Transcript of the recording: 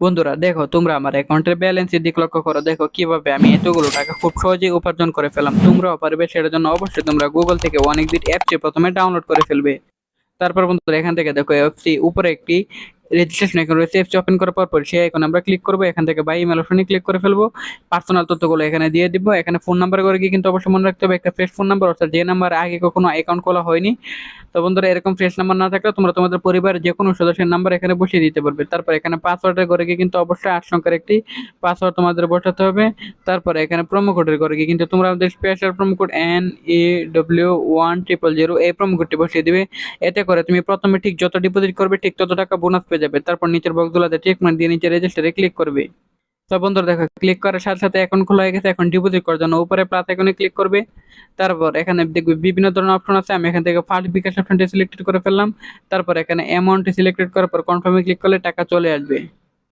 বন্ধুরা, দেখো, তোমরা আমার অ্যাকাউন্টের ব্যালেন্সের দিক লক্ষ্য করো, দেখো, কীভাবে আমি এতগুলো টাকা খুব সহজেই উপার্জন করে ফেলাম তোমরাও পারবে, সেটার জন্য অবশ্যই তোমরা গুগল থেকে অনেক বিট অ্যাপটি প্রথমে ডাউনলোড করে ফেলবে। তারপর বন্ধুরা, এখান থেকে দেখো অ্যাপটি উপরে একটি রেজিস্ট্রেশন এখন রয়েছে অ্যাপসটি ওপেন করার পর পর সেই এখন আমরা ক্লিক করব, এখান থেকে বাই ইমেল অপশনে ক্লিক করে ফেলব। পার্সোনাল তথ্যগুলো এখানে দিয়ে দিব। এখানে ফোন নাম্বার করে গিয়ে কিন্তু অবশ্যই মনে রাখতে হবে, একটা ফ্রেশ ফোন নাম্বার অর্থাৎ যে নাম্বার আগে কখনো অ্যাকাউন্ট খোলা হয়নি। তো বন্ধুরা, এরকম ফ্রেশ নাম্বার না থাকলে তোমরা তোমাদের পরিবারের যে কোনো সদস্যের নাম্বার এখানে বসিয়ে দিতে পারবে। তারপর এখানে পাসওয়ার্ডের করে গিয়ে কিন্তু অবশ্যই আট সংখ্যার একটি পাসওয়ার্ড তোমাদের বসাতে হবে। তারপরে এখানে প্রোমো কোডের করে গিয়ে কিন্তু তোমরা আমাদের special promo code N E W one triple zero এই প্রোমো কোডটি বসিয়ে দিবে। এতে করে তুমি প্রথমে ঠিক যত ডিপোজিট করবে, ঠিক তত টাকা বোনাস পেয়ে যাবে। তারপর নিচের বক্সগুলোতে ঠিক মার্ক দিয়ে নিচে রেজিস্টারে ক্লিক করবে। তো বন্ধুরা দেখো ক্লিক করার সাথে সাথে এখন খোলা হয়ে গেছে, এখন ডিপোজিট করার জন্য উপরে প্লাস এখানে ক্লিক করবে। তারপর এখানে দেখবে বিভিন্ন ধরনের অপশন আছে, আমি এখান থেকে ফার্স্ট বিকাশ অপশনটি সিলেক্টেড করে ফেললাম। তারপর এখানে অ্যামাউন্টটি সিলেক্টেড করার পর কনফার্মে ক্লিক করলে টাকা চলে আসবে।